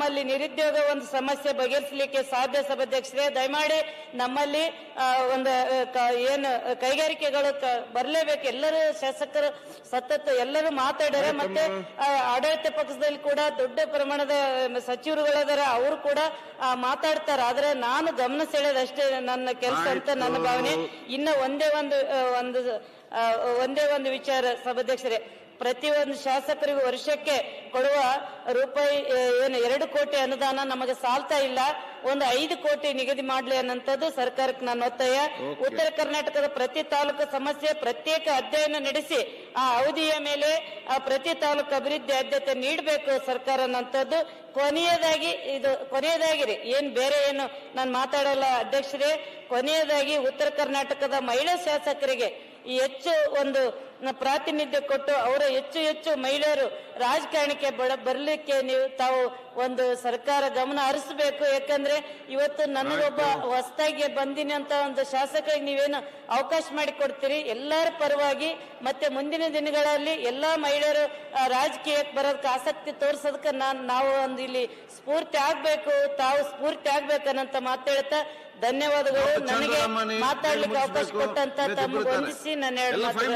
ನಮ್ಮಲ್ಲಿ ನಿರುದ್ಯೋಗ ಒಂದು ಸಮಸ್ಯೆ ಬಗೆಹರಿಸಲಿಕ್ಕೆ ಸಾಧ್ಯ ಸಭಾಧ್ಯಕ್ಷರೇ ದಯಮಾಡಿ ನಮ್ಮಲ್ಲಿ ಒಂದು ಏನು ಕೈಗಾರಿಕೆಗಳು ಬರಲೇಬೇಕು. ಎಲ್ಲರೂ ಶಾಸಕರು ಸತತ ಎಲ್ಲರೂ ಮಾತಾಡ್ಯಾರ. ಮತ್ತೆ ಆಡಳಿತ ಪಕ್ಷದಲ್ಲಿ ಕೂಡ ದೊಡ್ಡ ಪ್ರಮಾಣದ ಸಚಿವರುಗಳದಾರ ಅವರು ಕೂಡ ಮಾತಾಡ್ತಾರ. ಆದ್ರೆ ನಾನು ಗಮನ ಸೆಳೆದಷ್ಟೇ ನನ್ನ ಕೆಲಸ ಅಂತ ನನ್ನ ಭಾವನೆ. ಇನ್ನ ಒಂದೇ ಒಂದು ಒಂದು ಒಂದೇ ಒಂದು ವಿಚಾರ ಸಭಾಧ್ಯಕ್ಷರೇ. ಪ್ರತಿಯೊಂದು ಶಾಸಕರಿಗೂ ವರ್ಷಕ್ಕೆ ಕೊಡುವ ರೂಪಾಯಿ ಏನು ಎರಡು ಕೋಟಿ ಅನುದಾನ ನಮಗೆ ಸಾಲ್ತಾ ಇಲ್ಲ. ಒಂದು ಐದು ಕೋಟಿ ನಿಗದಿ ಮಾಡಲಿ ಅನ್ನೋಂಥದ್ದು ಸರ್ಕಾರಕ್ಕೆ ನನ್ನ ಒತ್ತಾಯ. ಉತ್ತರ ಕರ್ನಾಟಕದ ಪ್ರತಿ ತಾಲೂಕು ಸಮಸ್ಯೆ ಪ್ರತ್ಯೇಕ ಅಧ್ಯಯನ ನಡೆಸಿ ಆ ಅವಧಿಯ ಮೇಲೆ ಆ ಪ್ರತಿ ತಾಲೂಕು ಅಭಿವೃದ್ಧಿ ಆದ್ಯತೆ ನೀಡಬೇಕು ಸರ್ಕಾರ ಅನ್ನೋಂಥದ್ದು ಕೊನೆಯದಾಗಿ ಇದು ಕೊನೆಯದಾಗಿರಿ ಏನ್ ಬೇರೆ ಏನು ನಾನು ಮಾತಾಡಲ್ಲ ಅಧ್ಯಕ್ಷರೇ. ಕೊನೆಯದಾಗಿ ಉತ್ತರ ಕರ್ನಾಟಕದ ಮಹಿಳಾ ಶಾಸಕರಿಗೆ ಹೆಚ್ಚು ಒಂದು ಪ್ರಾತಿನಿಧ್ಯ ಕೊಟ್ಟು ಅವರ ಹೆಚ್ಚು ಹೆಚ್ಚು ಮಹಿಳೆಯರು ರಾಜಕಾರಣಕ್ಕೆ ಬರಲಿಕ್ಕೆ ನೀವು ತಾವು ಒಂದು ಸರ್ಕಾರ ಗಮನ ಹರಿಸಬೇಕು. ಯಾಕಂದ್ರೆ ಇವತ್ತು ನನಗೊಬ್ಬ ಹೊಸದಾಗಿ ಬಂದಿನಿ ಅಂತ ಒಂದು ಶಾಸಕರಿಗೆ ನೀವೇನು ಅವಕಾಶ ಮಾಡಿ ಕೊಡ್ತೀರಿ ಎಲ್ಲರ ಪರವಾಗಿ ಮತ್ತೆ ಮುಂದಿನ ದಿನಗಳಲ್ಲಿ ಎಲ್ಲಾ ಮಹಿಳೆಯರು ರಾಜಕೀಯಕ್ಕೆ ಬರೋದಕ್ಕೆ ಆಸಕ್ತಿ ತೋರಿಸೋದಕ್ಕೆ ನಾನು ನಾವು ಒಂದು ಇಲ್ಲಿ ಸ್ಫೂರ್ತಿ ಆಗ್ಬೇಕು ತಾವು ಸ್ಫೂರ್ತಿ ಆಗ್ಬೇಕನ್ನಂತ ಮಾತಾಡ್ತಾ ಧನ್ಯವಾದಗಳು. ನನಗೆ ಮಾತಾಡ್ಲಿಕ್ಕೆ ಅವಕಾಶ ಕೊಟ್ಟಂತ ತಮ್ಮ ವಂದಿಸಿ ನಾನು ಮಾತುಗಳು